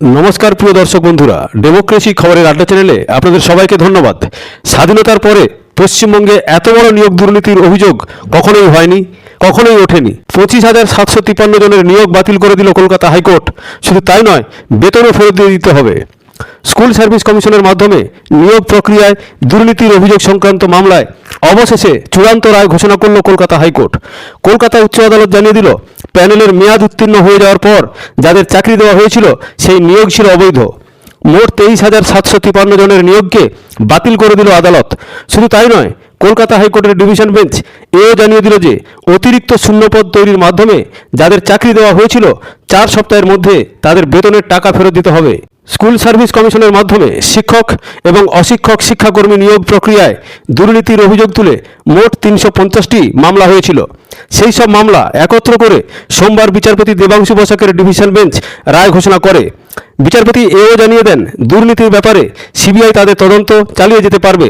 নমস্কার প্রিয় দর্শক বন্ধুরা ডেমোক্রেসি খবরের আড্ডা চ্যানেলে আপনাদের সবাইকে ধন্যবাদ। স্বাধীনতার পরে পশ্চিমবঙ্গে এত বড় নিয়োগ দুর্নীতির অভিযোগ কখনোই হয়নি, কখনোই ওঠেনি। পঁচিশ হাজার সাতশো তিপ্পান্ন জনের নিয়োগ বাতিল করে দিল কলকাতা হাইকোর্ট। শুধু তাই নয়, বেতনও ফেরত দিয়ে দিতে হবে। স্কুল সার্ভিস কমিশনের মাধ্যমে নিয়োগ প্রক্রিয়ায় দুর্নীতির অভিযোগ সংক্রান্ত মামলায় অবশেষে চূড়ান্ত রায় ঘোষণা করল কলকাতা হাইকোর্ট। কলকাতা উচ্চ আদালত জানিয়ে দিল, প্যানেলের মেয়াদ উত্তীর্ণ হয়ে যাওয়ার পর যাদের চাকরি দেওয়া হয়েছিল, সেই নিয়োগ ছিল অবৈধ। মোট তেইশ হাজার সাতশো তিপান্ন জনের নিয়োগকে বাতিল করে দিল আদালত। শুধু তাই নয় কলকাতা হাইকোর্টের ডিভিশন বেঞ্চ এও জানিয়ে দিল যে অতিরিক্ত শূন্যপদ তৈরির মাধ্যমে যাদের চাকরি দেওয়া হয়েছিল, চার সপ্তাহের মধ্যে তাদের বেতনের টাকা ফেরত দিতে হবে। স্কুল সার্ভিস কমিশনের মাধ্যমে শিক্ষক এবং অশিক্ষক শিক্ষাকর্মী নিয়োগ প্রক্রিয়ায় দুর্নীতির অভিযোগ তুলে মোট তিনশো পঞ্চাশটি মামলা হয়েছিল। সেই সব মামলা একত্র করে সোমবার বিচারপতি দেবাংশু বসাকের ডিভিশন বেঞ্চ রায় ঘোষণা করে। বিচারপতি এও জানিয়ে দেন দুর্নীতির ব্যাপারে সিবিআই তাদের তদন্ত চালিয়ে যেতে পারবে।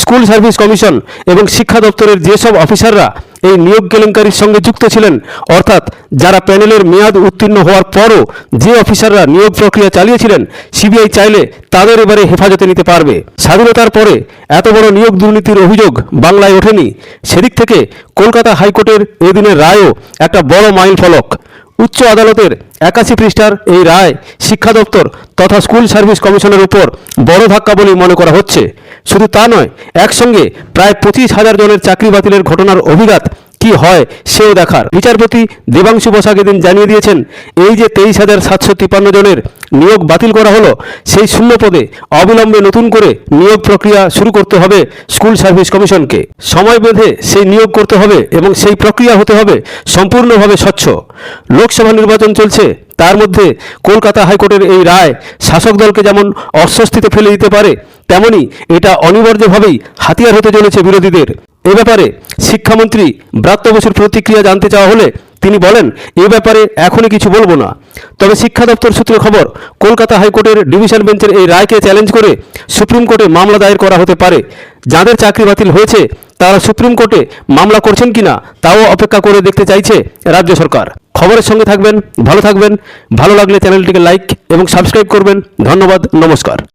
স্কুল সার্ভিস কমিশন এবং শিক্ষা দপ্তরের যেসব অফিসাররা এই নিয়োগ কেলেঙ্কারির সঙ্গে যুক্ত ছিলেন, অর্থাৎ যারা প্যানেলের মেয়াদ উত্তীর্ণ হওয়ার পরও যে অফিসাররা নিয়োগ প্রক্রিয়া চালিয়েছিলেন, সিবিআই চাইলে তাদের এবারে হেফাজতে নিতে পারবে। স্বাধীনতার পরে এত বড় নিয়োগ দুর্নীতির অভিযোগ বাংলায় ওঠেনি, সেদিক থেকে কলকাতা হাইকোর্টের এদিনের রায়ও একটা বড় মাইল ফলক উচ্চ আদালতের একাশি পৃষ্ঠার এই রায় শিক্ষা দপ্তর তথা স্কুল সার্ভিস কমিশনের উপর বড় ধাক্কা বলে মনে করা হচ্ছে। শুধু তা নয়, একসঙ্গে প্রায় পঁচিশ হাজার জনের চাকরি বাতিলের ঘটনার অভিঘাত কি হয় সেও দেখার। বিচারপতি দেবাংশু বসাক এদিন জানিয়ে দিয়েছেন, এই যে তেইশ হাজার সাতশো তিপ্পান্ন জনের নিয়োগ বাতিল করা হলো, সেই শূন্য পদে অবিলম্বে নতুন করে নিয়োগ প্রক্রিয়া শুরু করতে হবে স্কুল সার্ভিস কমিশনকে। সময় বেঁধে সেই নিয়োগ করতে হবে এবং সেই প্রক্রিয়া হতে হবে সম্পূর্ণভাবে স্বচ্ছ। লোকসভা নির্বাচন চলছে, তার মধ্যে কলকাতা হাইকোর্টের এই রায় শাসক দলকে যেমন অস্বস্তিতে ফেলে দিতে পারে, তেমনি এটা অনিবার্যভাবেই হাতিয়ার হতে চলেছে বিরোধীদের। এ ব্যাপারে শিক্ষামন্ত্রী ব্রাত্য বসুর প্রতিক্রিয়া জানতে চাওয়া হলে তিনি বলেন, এ ব্যাপারে এখনই কিছু বলব না। তবে শিক্ষা দপ্তর সূত্রে খবর, কলকাতা হাইকোর্টের ডিভিশন বেঞ্চের এই রায়কে চ্যালেঞ্জ করে সুপ্রিম কোর্টে মামলা দায়ের করা হতে পারে। যাদের চাকরি বাতিল হয়েছে, তারা সুপ্রিম কোর্টে মামলা করছেন কিনা, তাও অপেক্ষা করে দেখতে চাইছে রাজ্য সরকার। খবরের সঙ্গে থাকবেন, ভালো থাকবেন, ভালো লাগলে চ্যানেলটিকে লাইক এবং সাবস্ক্রাইব করবেন। ধন্যবাদ, নমস্কার।